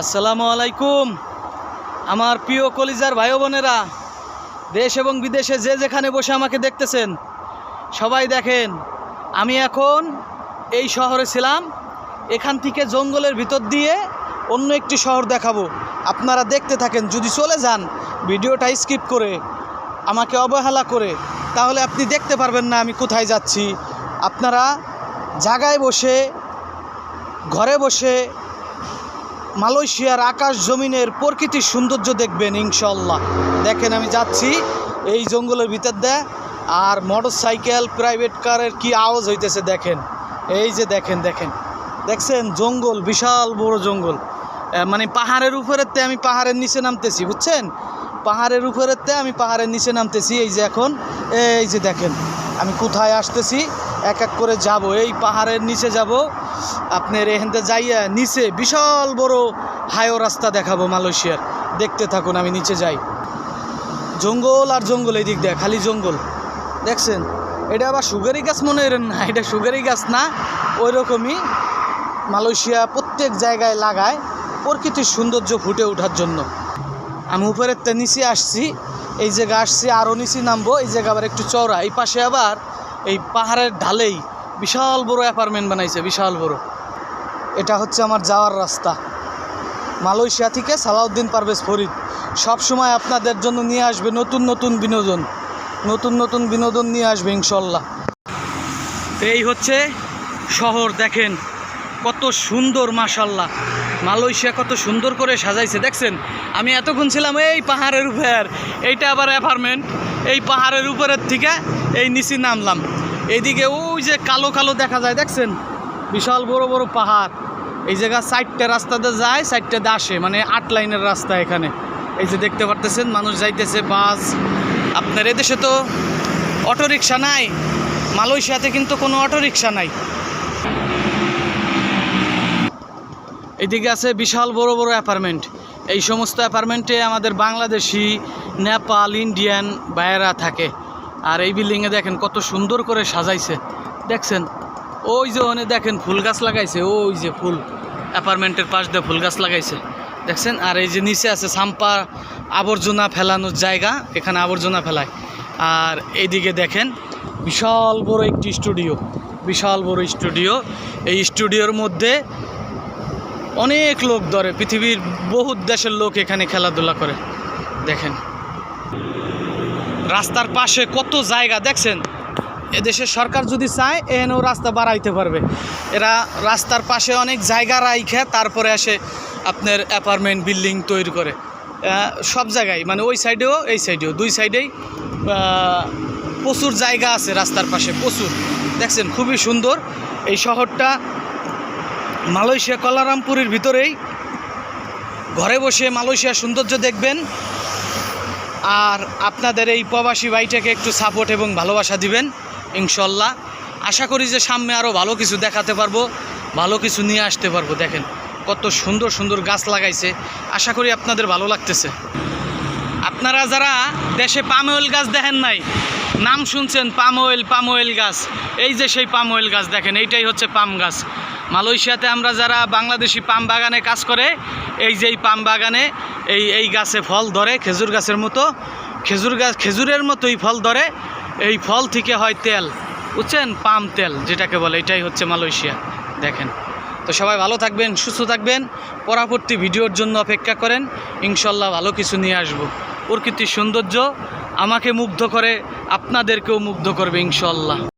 আসসালামু আলাইকুম। আমার প্রিয় কলিজার ভাই বোনেরা, দেশ এবং বিদেশে যে যেখানে বসে আমাকে দেখতেছেন, সবাই দেখেন, আমি এখন এই শহরে ছিলাম। এখান থেকে জঙ্গলের ভিতর দিয়ে অন্য একটি শহর দেখাবো। আপনারা দেখতে থাকেন, যদি চলে যান, ভিডিওটা স্কিপ করে আমাকে অবহেলা করে, তাহলে আপনি দেখতে পারবেন না আমি কোথায় যাচ্ছি। আপনারা জায়গায় বসে, ঘরে বসে মালয়েশিয়ার আকাশ জমিনের প্রকৃতির সৌন্দর্য দেখবেন ইনশাল্লাহ দেখেন, আমি যাচ্ছি এই জঙ্গলের ভিতর দিয়ে, আর মোটর সাইকেল প্রাইভেট কারের কি আওয়াজ হইতেছে, দেখেন। এই যে দেখেন দেখেন। দেখছেন? জঙ্গল, বিশাল বড় জঙ্গল। মানে পাহাড়ের উপরেতে আমি পাহাড়ের নিচে নামতেছি, বুঝছেন? পাহাড়ের উপরেতে আমি পাহাড়ের নিচে নামতেছি, এই যে এখন, এই যে দেখেন। আমি কোথায় আসতেছি? এক এক করে যাব। এই পাহাড়ের নিচে যাব। আপনার এখানতে যাইয়া নিচে বিশাল বড় হাইও রাস্তা দেখাবো মালয়েশিয়ার। দেখতে থাকুন, আমি নিচে যাই। জঙ্গল আর জঙ্গল এই দিক দেয় খালি জঙ্গল। দেখছেন? এটা আবার সুগারি গাছ মনে করেন না, এটা সুগারি গাছ না ওই রকমই মালয়েশিয়া প্রত্যেক জায়গায় লাগায় প্রকৃতির সৌন্দর্য ফুটে ওঠার জন্য। আমি উপরের নিচে আসছি এই জায়গা আসছি আরও নিচে নামবো, এই জায়গা আবার একটু চওড়া। এই পাশে আবার এই পাহাড়ের ঢালেই বিশাল বড় অ্যাপার্টমেন্ট বানাইছে, বিশাল বড়। এটা হচ্ছে আমার যাওয়ার রাস্তা। মালয়েশিয়া থেকে সালাউদ্দিন পারভেজ ফরিদ। সব সময় আপনাদের জন্য নিয়ে আসবে নতুন নতুন বিনোদন। নতুন নতুন বিনোদন নিয়ে আসবে, ইনশাল্লাহ। তো এই হচ্ছে শহর, দেখেন, কত সুন্দর, মাশাল্লাহ। মালয়েশিয়া কত সুন্দর করে সাজাইছে, দেখছেন? আমি এতক্ষণ ছিলাম এই পাহাড়ের উপর। এইটা আবার অ্যাপার্টমেন্ট এই পাহাড়ের উপরের থেকে এই নিচে নামলাম। এইদিকে ওই যে কালো কালো দেখা যায়, দেখছেন? বিশাল বড় বড় পাহাড়। এই জায়গা সাইডটা রাস্তাতে যায় সাইডটাতে আসে মানে আট লাইনের রাস্তা এখানে। এই যে দেখতে পারতেছেন, মানুষ যাইতেছে, বাস। আপনার এদেশে তো অটো রিক্সা নাই। মালয়েশিয়াতে কিন্তু কোনো অটো রিক্সা নাই। এদিকে আছে বিশাল বড় বড় অ্যাপার্টমেন্ট। এই সমস্ত অ্যাপার্টমেন্টে আমাদের বাংলাদেশি, নেপাল, ইন্ডিয়ান ভাইয়েরা থাকে। আর এই বিল্ডিংয়ে দেখেন কত সুন্দর করে সাজাইছে। দেখছেন? ওই যে ওখানে দেখেন ফুল গাছ লাগাইছে, ওই যে ফুল অ্যাপার্টমেন্টের পাশ দিয়ে ফুল গাছ লাগাইছে। দেখছেন? আর এই যে নিচে আছে সাম্পা আবর্জনা ফেলানোর জায়গা, এখানে আবর্জনা ফেলায়। আর এইদিকে দেখেন, বিশাল বড় একটি স্টুডিও, বিশাল বড় স্টুডিও। এই স্টুডিওর মধ্যে অনেক লোক ধরে, পৃথিবীর বহুত দেশের লোক এখানে খেলাধুলা করে। দেখেন। রাস্তার পাশে কত জায়গা, দেখছেন? এদেশের সরকার যদি চায় এখানেও রাস্তা বাড়াইতে পারবে। এরা রাস্তার পাশে অনেক জায়গা রাইখে, তারপরে আসে আপনার অ্যাপার্টমেন্ট, বিল্ডিং তৈরি করে। সব জায়গায় মানে ওই সাইডেও, এই সাইডেও, দুই সাইডেই প্রচুর জায়গা আছে রাস্তার পাশে, প্রচুর। দেখছেন? খুবই সুন্দর। এই শহরটা মালয়েশিয়া কলারামপুরের ভিতরেই ঘরে বসে মালয়েশিয়ার সৌন্দর্য দেখবেন। আর আপনাদের এই প্রবাসী ভাইটাকে একটু সাপোর্ট এবং ভালোবাসা দিবেন, ইনশাল্লাহ। আশা করি যে সামনে আরও ভালো কিছু দেখাতে পারব, ভালো কিছু নিয়ে আসতে পারব। দেখেন, কত সুন্দর সুন্দর গাছ লাগাইছে। আশা করি আপনাদের ভালো লাগতেছে। আপনারা যারা দেশে পাম অয়েল গাছ দেখেন নাই, নাম শুনছেন, পাম অয়েল পাম অয়েল গাছ। এই যে সেই পাম অয়েল গাছ, দেখেন, এইটাই হচ্ছে পাম গাছ। মালয়েশিয়াতে আমরা যারা বাংলাদেশি পাম বাগানে কাজ করে, এই যে এই পাম বাগানে এই এই গাছে ফল ধরে, খেজুর গাছের মতো, খেজুর গাছ খেজুরের মতোই ফল ধরে, এই ফল থেকে হয় তেল। বুঝছেন? পাম তেল, যেটাকে বলে, এটাই হচ্ছে মালয়েশিয়া। দেখেন। তো সবাই ভালো থাকবেন, সুস্থ থাকবেন। পরবর্তী ভিডিওর জন্য অপেক্ষা করেন। ইনশাল্লাহ ভালো কিছু নিয়ে আসব। প্রকৃতির সৌন্দর্য আমাকে মুগ্ধ করে, আপনাদেরকেও মুগ্ধ করবে ইনশাল্লাহ।